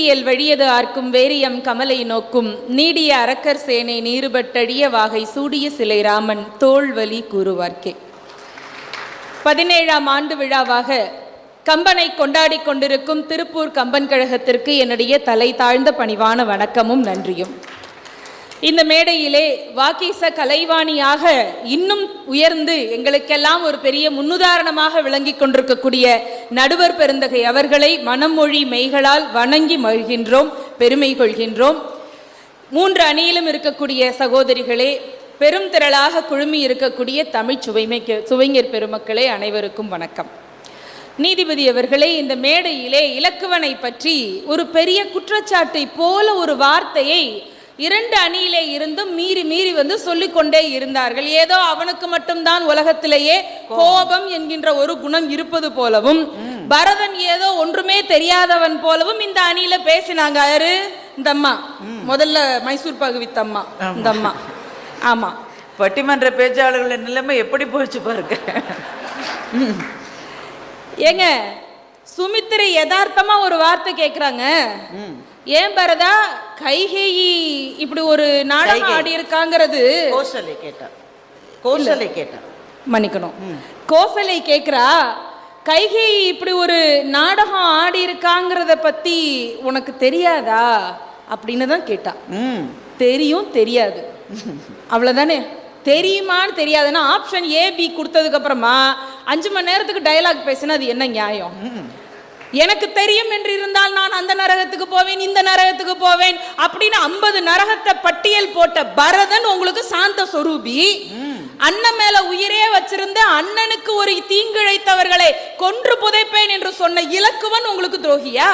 இயல் வழியது ஆர்க்கும் வேரியம் கமலை நோக்கும். நீடிய அரக்கர் சேனை நீருபட்டடிய வாகை சூடிய சிலை ராமன் தோல்வலி கூறுவார்க்கே. பதினேழாம் ஆண்டு விழாவாக கம்பனை கொண்டாடி கொண்டிருக்கும் திருப்பூர் கம்பன் கழகத்திற்கு என்னுடைய தலை தாழ்ந்த பணிவான வணக்கமும் நன்றியும். இந்த மேடையிலே வாக்கீச கலைவாணியாக இன்னும் உயர்ந்து எங்களுக்கெல்லாம் ஒரு பெரிய முன்னுதாரணமாக விளங்கி கொண்டிருக்கக்கூடிய நடுவர் பெருந்தகை அவர்களை மனமொழி மெய்களால் வணங்கி மகிழ்கின்றோம் பெருமை கொள்கின்றோம். மூன்று அணியிலும் இருக்கக்கூடிய சகோதரிகளே பெரும் திரளாக குழுமி இருக்கக்கூடிய தமிழ் சுவைமைக்கு சுவைஞர் பெருமக்களே அனைவருக்கும் வணக்கம். நீதிபதி அவர்களே இந்த மேடையிலே இலக்குவனை பற்றி ஒரு பெரிய குற்றச்சாட்டை போல ஒரு வார்த்தையை இரண்டு அணியிலே இருந்தும் மீறி மீறி வந்து சொல்லிக்கொண்டே இருந்தார்கள். ஏதோ அவனுக்கு மட்டும்தான் உலகத்திலேயே கோபம். என்கின்ற ஒரு குணம் இருப்பது போலவும் பரதன் ஏதோ ஒன்றுமே தெரியாதவன் போலவும் இந்த அணியில பேசினாங்க. யாரு? இந்த அம்மா. முதல்ல மைசூர் பாகு வித்த அம்மா. இந்த அம்மா. ஆமா. பட்டிமன்ற பேச்சாளர்கள் நிலைமை எப்படி போச்சு பாருங்க. ஏங்க சுமித்திரை யதார்த்தமா ஒரு வார்த்தை கேக்குறாங்க. ஏன் பரதா? கைகேயி இப்படி ஒரு நாடகம். ஆடி இருக்காங்கிறது கோசலை கேட்டார். கோசலை கேட்டார். மன்னிக்கணும். கோசலை கேக்குறா கைகேயி இப்படி ஒரு நாடகம் ஆடி இருக்காங்கிறத பத்தி உனக்கு தெரியாதா? அப்படின்னு தான் கேட்டா. ம். தெரியும் தெரியாது. அவ்வளவுதானே? தெரியுமான்னு தெரியாதுன்னா ஆப்ஷன் ஏ பி கொடுத்ததுக்கு அப்புறமா அஞ்சு மணி நேரத்துக்கு டயலாக் பேசினா அது என்ன நியாயம்? எனக்கு தெரியும் என்று இருந்தால் நான் அந்த நரகத்துக்கு போவேன் இந்த நரகத்துக்கு போவேன் அப்படின்னு ஐம்பது நரகத்தை பட்டியல் போட்ட பரதன் உங்களுக்கு சாந்த சொரூபி. அண்ணன் மேல உயிரே வச்சிருந்த அண்ணனுக்கு ஒரு தீங்கிழைத்தவர்களை கொன்று புதைப்பேன் என்று சொன்ன இலக்குவன் உங்களுக்கு துரோகியா?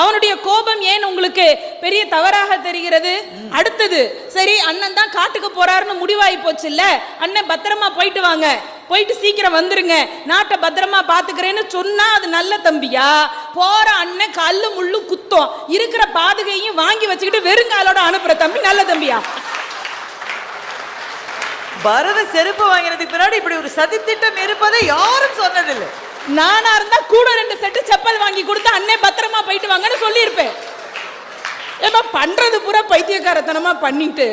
அவனுடைய கோபம் ஏன் உங்களுக்கு பெரிய தவறாக தெரிகிறது? அடுத்தது சரி அண்ணன் தான் காட்டுக்கு போறாருன்னு முடிவாகி போச்சு இல்ல அண்ணன் பத்திரமா போயிட்டு வாங்க. போயிட்டு சீக்கிரம் வந்துருங்க. நாட்டை பத்திரமா பாத்துக்கிறேன்னு சொன்னா அது நல்ல தம்பியா? போற அண்ணன் கல்லு முள்ளு குத்தம். இருக்கிற பாதுகையும் வாங்கி வச்சுக்கிட்டு வெறுங்காலோட அனுப்புற தம்பி நல்ல தம்பியா? பரத செருப்பு வாங்கினதுக்கு பின்னாடி இப்படி ஒரு சதித்திட்டம் இருப்பதை யாரும் சொன்னதில்லை. நானா இருந்தா கூட ரெண்டு செட்டு செப்பல் வாங்கி கொடுத்து அண்ணே பத்திரமா போயிட்டு வாங்கன்னு சொல்லியிருப்பேன். ஏமா பண்றது பூரா பைத்தியக்காரத்தனமா பண்ணிட்டு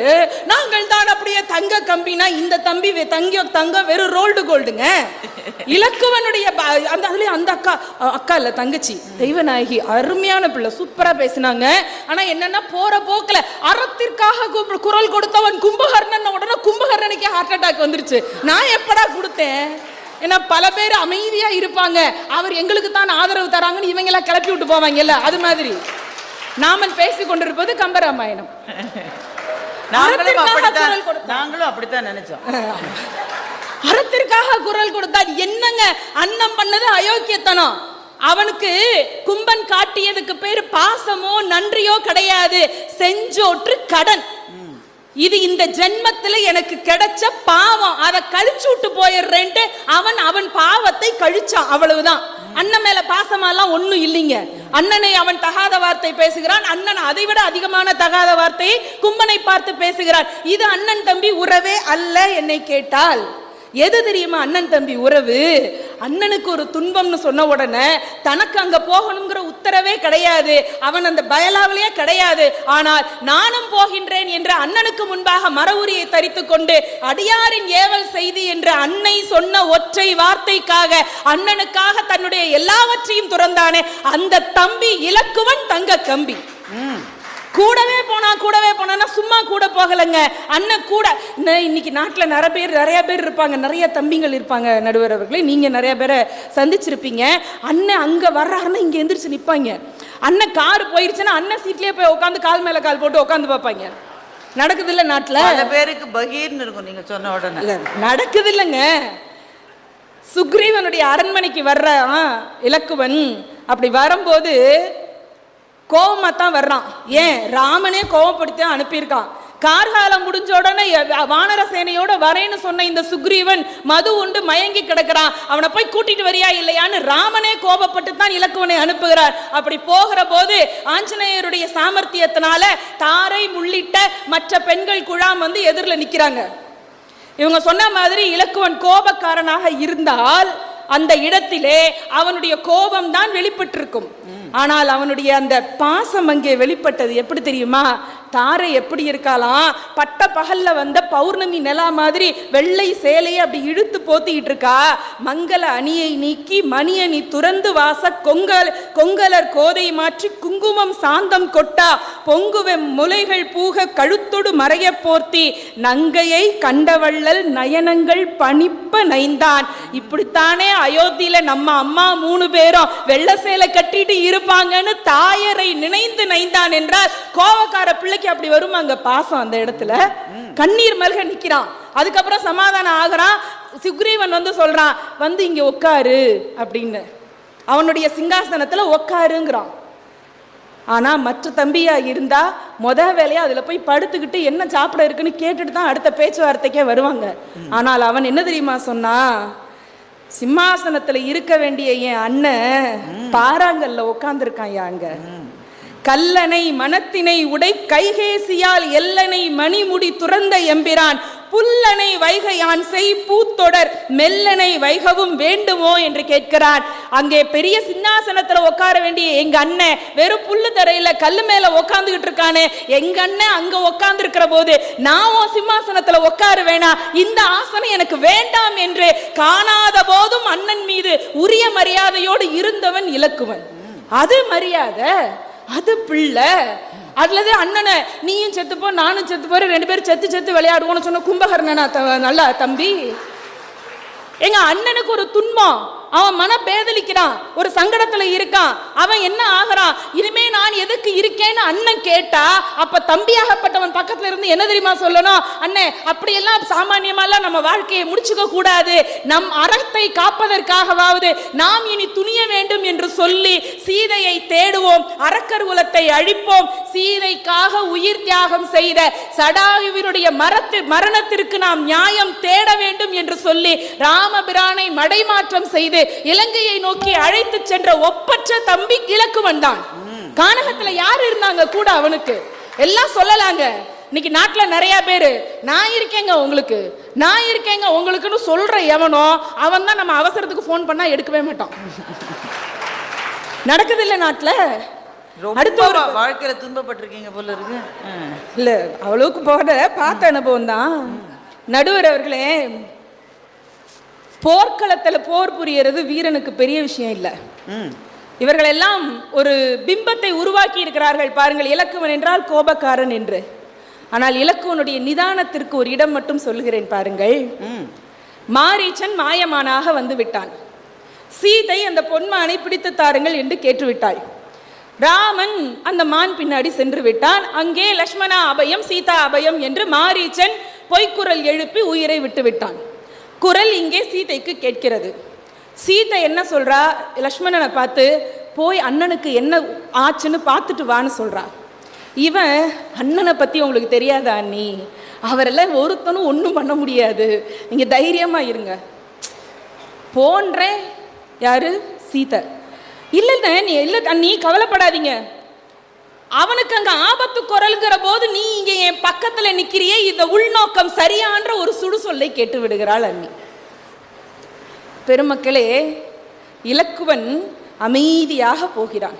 நாங்கள் தான் அப்படியே தங்க கம்பினா இந்த தம்பி வெ- தங்க தங்கம் வெறும் ரோல்டு கோல்டுங்க. இலக்குவனுடைய அந்த அதுல அந்த அக்கா அக்கா இல்ல தங்கச்சி. தெய்வநாயகி அருமையான பிள்ளை சூப்பரா பேசினாங்க. ஆனா என்னன்னா போற போக்குல அறத்திற்காக குரல் கொடுத்தவன் கும்பகர்ணன் உடனே கும்பகர்ணனுக்கே ஹார்ட் அட்டாக் வந்துருச்சு. நான் எப்படா கொடுத்தேன்? ஏன்னா பல பேர் அமைதியா இருப்பாங்க. அவர் எங்களுக்கு தான் ஆதரவு தராங்கன்னு இவங்க எல்லாம் கிளப்பி விட்டு போவாங்கல்ல அது மாதிரி. நாமல் பேசி கொண்டிருப்பது கம்பராமாயணம். நாங்களும் அப்படித்தான் நினைச்சோம். அறத்திற்காக குரல் கொடுத்தார் என்னங்க? அன்னம் பண்ணது அயோக்கியத்தனம். அவனுக்கு கும்பன் காட்டியதுக்கு பேரு பாசமோ நன்றியோ கிடையாது. செஞ்சோற்று கடன். இது இந்த ஜென்மத்தில் எனக்கு கிடைச்ச பாவம். அதை கழிச்சு விட்டு போயிடுறேன்ட்டு அவன் அவன் பாவத்தை கழிச்சான். அவ்வளவுதான். அண்ணன் மேல பாசமாலாம் ஒண்ணும் இல்லைங்க. அண்ணனை அவன் தகாத வார்த்தை பேசுகிறான். அண்ணன் அதை விட அதிகமான தகாத வார்த்தையை கும்பனை பார்த்து பேசுகிறான் இது அண்ணன் தம்பி உறவே அல்ல என்னை கேட்டால். எது தெரியுமா அண்ணன் தம்பி உறவு? அண்ணனுக்கு ஒரு துன்பம்னு சொன்ன உடனே தனக்கு அங்க போகணுங்கிற உத்தரவே கிடையாது. அவன் அந்த பயலாவிலேயே கிடையாது. ஆனால் நானும் போகின்றேன் என்ற அண்ணனுக்கு முன்பாக மரவுரியை தரித்து கொண்டு அடியாரின் ஏவல் செய்தி என்று அன்னை சொன்ன ஒற்றை வார்த்தைக்காக அண்ணனுக்காக தன்னுடைய எல்லாவற்றையும் துறந்தானே அந்த தம்பி இலக்குவன் தங்க கம்பி. கூடவே போனா கூடவே போனா சும்மா கூட போகலைங்க. அண்ணன் கூட இன்னைக்கு நாட்டில் நிறைய பேர் நிறைய பேர் இருப்பாங்க. நிறைய தம்பிங்கள் இருப்பாங்க நடுவர் அவர்களே. நீங்க நிறைய பேரை சந்திச்சிருப்பீங்க. அண்ணன் அங்க வர்றாருன்னா இங்க எந்திரிச்சு நிப்பாங்க. அண்ணன் கார் போயிருச்சுன்னா அண்ணன் சீட்லயே போய் உட்காந்து கால் மேல கால் போட்டு உட்காந்து பார்ப்பாங்க. நடக்குது இல்ல நாட்டுல? பல பேருக்கு பகீர்னு இருக்கும் நீங்க சொன்ன உடனே. இல்ல நடக்குது இல்லைங்க சுக்ரீவனுடைய அரண்மனைக்கு வர்ற இலக்குவன். அப்படி வரும்போது கோபமாக தான் வர்றான். ஏன்? ராமனே கோபப்படுத்தி தான் அனுப்பியிருக்கான். கார்காலம் முடிஞ்ச உடனே வானர சேனையோட வரேன்னு சொன்ன இந்த சுக்ரீவன் மது உண்டு மயங்கி கிடக்கிறான். அவனை போய் கூட்டிட்டு வரியா இல்லையான்னு ராமனே கோபப்பட்டு தான் இலக்குவனை அனுப்புகிறார். அப்படி போகிற போது ஆஞ்சநேயருடைய சாமர்த்தியத்தினால தாரை உள்ளிட்ட மற்ற பெண்கள் குழாம் வந்து எதிரில் நிற்கிறாங்க இவங்க சொன்ன மாதிரி இலக்குவன் கோபக்காரனாக இருந்தால் அந்த இடத்திலே அவனுடைய கோபம் தான் வெளிப்பட்டிருக்கும். ஆனால் அவனுடைய அந்த பாசம் அங்கே வெளிப்பட்டது. எப்படி தெரியுமா? தாரை எப்படி இருக்காளாம்? பட்ட பகல்ல வந்த பௌர்ணமி நிலா மாதிரி வெள்ளை சேலையை அப்படி இழுத்து போத்திக்கிட்டு இருக்கா? மங்கள அணியை நீக்கி மணி அணி துறந்து வாச கொங்கல் கொங்கலர் கோதை மாற்றி குங்குமம் சாந்தம் கொட்டா பொங்குவெம் முலைகள் பூக கழுத்தொடு மறைய போர்த்தி நங்கையை கண்டவள்ளல் நயனங்கள் பணிப்ப நைந்தான். இப்படித்தானே அயோத்தியில நம்ம அம்மா மூணு பேரும் வெள்ள சேலை கட்டிட்டு இருப்பாங்கன்னு தாயரை நினைந்து நைந்தான் என்றால் கோவக்கார பிள்ளைக்கு அப்படி வருமாங்க பாசம் அந்த இடத்துல? கண்ணீர் மல்க நிக்கிறான். அதுக்கப்புறம் சமாதானம் ஆகுறான். சுக்ரீவன் வந்து சொல்றான் வந்து இங்க உட்காரு அப்படின்னு. அவனுடைய சிங்காசனத்துல உட்காருங்கிறான் ஆனா மற்ற தம்பியா இருந்தா முத வேலையா அதுல போய் படுத்துக்கிட்டு என்ன சாப்பிட இருக்குன்னு கேட்டுட்டு தான் அடுத்த பேச்சுவார்த்தைக்கே வருவாங்க. ஆனால் அவன் என்ன தெரியுமா சொன்னா சிம்மாசனத்துல இருக்க வேண்டிய என் அண்ணன் பாறாங்கல்ல உட்காந்துருக்கான் அங்க? கல்லனை மனத்தினை உடை கைகேசியால் எல்லனை மணிமுடி துறந்த எம்பிரான் புல்லனை வைகையான் செய் பூத்தொடர் மெல்லனை வைகவும் வேண்டுமோ என்று கேட்கிறான். அங்கே பெரிய சிங்காசனத்துல உட்கார வேண்டிய எங்க அண்ணன் வெறும் புல்லு தரையில கல் மேல உட்காந்துக்கிட்டு இருக்கானே எங்க அண்ணன் அங்க உட்கார்ந்து இருக்கிற போது நான் சிம்மாசனத்துல உட்கார வேணாம் இந்த ஆசனம் எனக்கு வேண்டாம் என்று காணாத போதும் அண்ணன் மீது உரிய மரியாதையோடு இருந்தவன் இலக்குவன். அது மரியாதை. அது பிள்ளை. அல்லது அண்ணனை நீயும் செத்து போ நானும் செத்து போற ரெண்டு பேரும் செத்து செத்து விளையாடுவோம்னு சொன்ன கும்பகர்ணனா நல்லா தம்பி. எங்க அண்ணனுக்கு ஒரு துன்பம். அவன் மன பேதலிக்கிறான் ஒரு சங்கடத்துல இருக்கான். அவன் என்ன ஆகுறான் இனிமே நான் எதுக்கு இருக்கேன்னு அண்ணன் கேட்டா அப்ப தம்பியாகப்பட்டவன் பக்கத்துல இருந்து என்ன தெரியுமா சொல்லணும்? அண்ணே அப்படியெல்லாம் சாமானியமாலாம் நம்ம வாழ்க்கையை முடிச்சுக்க கூடாது. நம் அறத்தை காப்பதற்காகவாவது நாம் இனி துணிய வேண்டும் என்று சொல்லி சீதையை தேடுவோம். அரக்கர்குலத்தை அழிப்போம். சீதைக்காக உயிர் தியாகம் செய்த சடாயுவினுடைய மரத்து மரணத்திற்கு நாம் நியாயம் தேட வேண்டும் என்று சொல்லி ராமபிரானை மடைமாற்றம் செய்து இலங்கையை நோக்கி அழைத்து சென்ற ஒப்பற்ற தம்பி இலக்குவன் தான் கானகத்துல யார் இருந்தாங்க கூட அவனுக்கு? எல்லாம் சொல்லலாங்க. இன்னைக்கு நாட்டுல நிறைய பேரு நான் இருக்கேங்க உங்களுக்கு. நான் இருக்கேங்க உங்களுக்குன்னு சொல்ற எவனோ அவன் தான் நம்ம அவசரத்துக்கு ஃபோன் பண்ணா எடுக்கவே மாட்டான். நடக்குது இல்ல நாட்டுல? அடுத்த ஒரு வாழ்க்கையில துன்பப்பட்டிருக்கீங்க போல இருக்கு. இல்ல அவ்வளவுக்கு போகல. பார்த்த அனுபவம் தான் நடுவர் அவர்களே போர்க்களத்துல போர் புரியறது வீரனுக்கு பெரிய விஷயம் இல்லை. ம். இவர்கள் எல்லாம் ஒரு பிம்பத்தை உருவாக்கி இருக்கிறார்கள் பாருங்கள் இலக்குவன் என்றால் கோபக்காரன் என்று. ஆனால் இலக்குவனுடைய நிதானத்திற்கு ஒரு இடம் மட்டும் சொல்லுகிறேன் பாருங்கள். ம். மாரீச்சன் மாயமானாக வந்து விட்டான். சீதை அந்த பொன்மானை பிடித்து தாருங்கள் என்று கேட்டுவிட்டாள். ராமன் அந்த மான் பின்னாடி சென்று விட்டான். அங்கே லக்ஷ்மணா அபயம் சீதா அபயம் என்று மாரீச்சன் பொய்க்குரல் எழுப்பி உயிரை விட்டு விட்டான். குரல் இங்கே சீதைக்கு கேட்கிறது. சீதை என்ன சொல்றா? லக்ஷ்மணனை பார்த்து போய் அண்ணனுக்கு என்ன ஆச்சுன்னு பார்த்துட்டு வான்னு சொல்றா. இவன் அண்ணனை பத்தி உங்களுக்கு தெரியாதா நீ அவரெல்லாம் ஒருத்தனும் ஒன்றும் பண்ண முடியாது. நீங்க தைரியமா இருங்க. போன்றேன். யாரு? சீதை. இல்லைண்ணே நீ இல்லை நீ கவலைப்படாதீங்க. அவனுக்கு அங்க ஆபத்து குரல்கிற போது நீ இங்க என் பக்கத்துல நிக்கிறியே இந்த உள்நோக்கம் சரியான்ற ஒரு சுடு சொல்லை கேட்டு விடுகிறாள் அண்ணி பெருமக்களே இலக்குவன் அமைதியாக போகிறான்.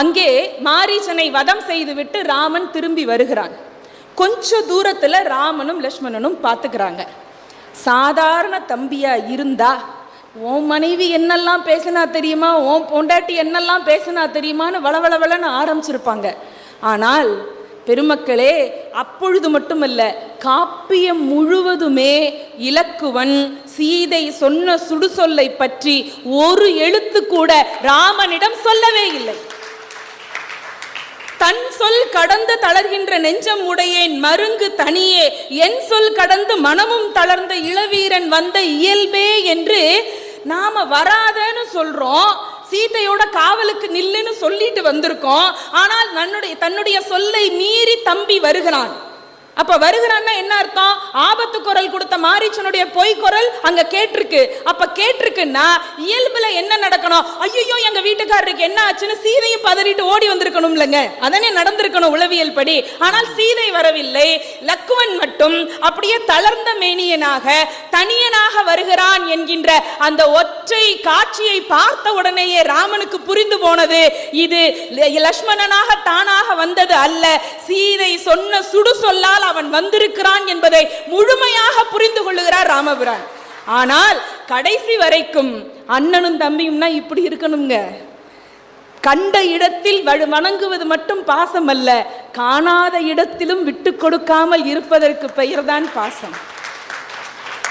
அங்கே மாரீசனை வதம் செய்துவிட்டு ராமன் திரும்பி வருகிறான். கொஞ்ச தூரத்துல ராமனும் லக்ஷ்மணனும் பார்த்துக்கிறாங்க சாதாரண தம்பியா இருந்தா உன் மனைவி என்னெல்லாம் பேசினா தெரியுமா? உன் பொண்டாட்டி என்னெல்லாம் பேசினா தெரியுமான்னு வளவளவளன்னு ஆரம்பிச்சிருப்பாங்க. ஆனால் பெருமக்களே அப்பொழுது மட்டுமல்ல காப்பியம் முழுவதுமே இலக்குவன் சீதை சொன்ன சுடுசொல்லை பற்றி ஒரு எழுத்து கூட ராமனிடம் சொல்லவே இல்லை. தன் சொல் கடந்து தளர்கின்ற நெஞ்சம் உடையேன் மருங்கு தனியே. என் சொல் கடந்து மனமும் தளர்ந்த இளவீரன் வந்த இயல்பே என்று நாம வராதன்னு சொல்றோம். சீதையோட காவலுக்கு நில்லுன்னு சொல்லிட்டு வந்திருக்கோம். ஆனால் தன்னுடைய தன்னுடைய சொல்லை மீறி தம்பி வருகிறான். அப்ப வருகிறான்னா என்ன அர்த்தம்? ஆபத்து குரல் கொடுத்த மாரிச்சனுடைய பொய் குரல் அங்க கேட்டிருக்கு. அப்ப கேட்டிருக்குன்னா இயல்புல என்ன நடக்கணும்? ஐயோ எங்க வீட்டுக்காரருக்கு என்ன ஆச்சுன்னு சீதையும் பதறிட்டு ஓடி வந்திருக்கணும்லங்க. அதனே நடந்திருக்கணும் உளவியல் படி. ஆனால் சீதை வரவில்லை. லக்குவன் மட்டும் அப்படியே தளர்ந்த மேனியனாக தனியனாக வருகிறான் என்கின்ற அந்த ஒற்றை காட்சியை பார்த்த உடனேயே ராமனுக்கு புரிந்து போனது இது லக்ஷ்மணனாக தானாக வந்தது அல்ல. சீதை சொன்ன சுடு சொல்லால் அவன் வந்திருக்கிறான் என்பதை முழுமையாக புரிந்து கொள்ளுகிறார் ராமபுரான். ஆனால் கடைசி வரைக்கும் அண்ணனும் தம்பியும்னா இப்படி இருக்கணுங்க கண்ட இடத்தில் வழு- வணங்குவது மட்டும் பாசம் அல்ல காணாத இடத்திலும் விட்டு கொடுக்காமல் இருப்பதற்கு பெயர்தான் பாசம்.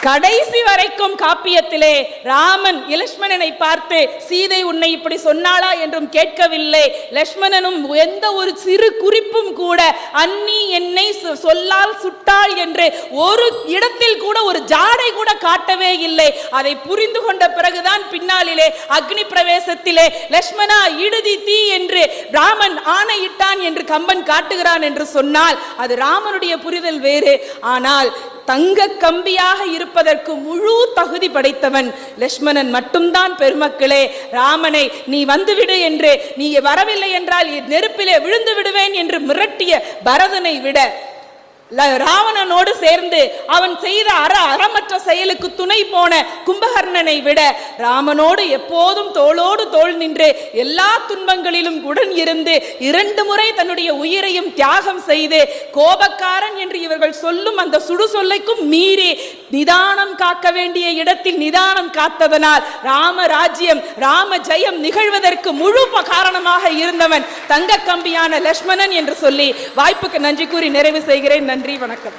கடைசி வரைக்கும் காப்பியத்திலே ராமன் லட்சுமணனை பார்த்து சீதை உன்னை இப்படி சொன்னாளா? என்றும் கேட்கவில்லை. லட்சுமணனும் எந்த ஒரு சிறு குறிப்பும் கூட அன்னி என்னை சொ- சொல்லால் சுட்டாள் என்று ஒரு இடத்தில் கூட ஒரு ஜாடை கூட காட்டவே இல்லை. அதை புரிந்து கொண்ட பிறகுதான் பின்னாளிலே அக்னி பிரவேசத்திலே லட்சுமணா இடுதி தீ என்று ராமன் ஆணையிட்டான் என்று கம்பன் காட்டுகிறான் என்று சொன்னால் அது ராமனுடைய புரிதல் வேறு. ஆனால் தங்க கம்பியாக இருப்பதற்கு முழு தகுதி படைத்தவன் லட்சுமணன் மட்டும்தான் பெருமக்களே. ராமனை நீ வந்துவிடு என்று நீ வரவில்லை என்றால் நெருப்பிலே விழுந்து விடுவேன் என்று மிரட்டிய பரதனை விட ராவணனோடு சேர்ந்து அவன் செய்த அற அறமற்ற செயலுக்கு துணை போன கும்பகர்ணனை விட ராமனோடு எப்போதும் தோளோடு தோள் நின்று எல்லா துன்பங்களிலும் உடன் இருந்து இரண்டு முறை தன்னுடைய உயிரையும் தியாகம் செய்து கோபக்காரன் என்று இவர்கள் சொல்லும் அந்த சுடு சொல்லைக்கும் மீறி நிதானம் காக்க வேண்டிய இடத்தில் நிதானம் காத்ததனால் ராம ராஜ்யம் ராம ஜெயம் நிகழ்வதற்கு முழு காரணமாக இருந்தவன் தங்க கம்பியான லட்சுமணன் என்று சொல்லி வாய்ப்புக்கு நன்றி கூறி நிறைவு செய்கிறேன். நன்றி. நன்றி வணக்கம்.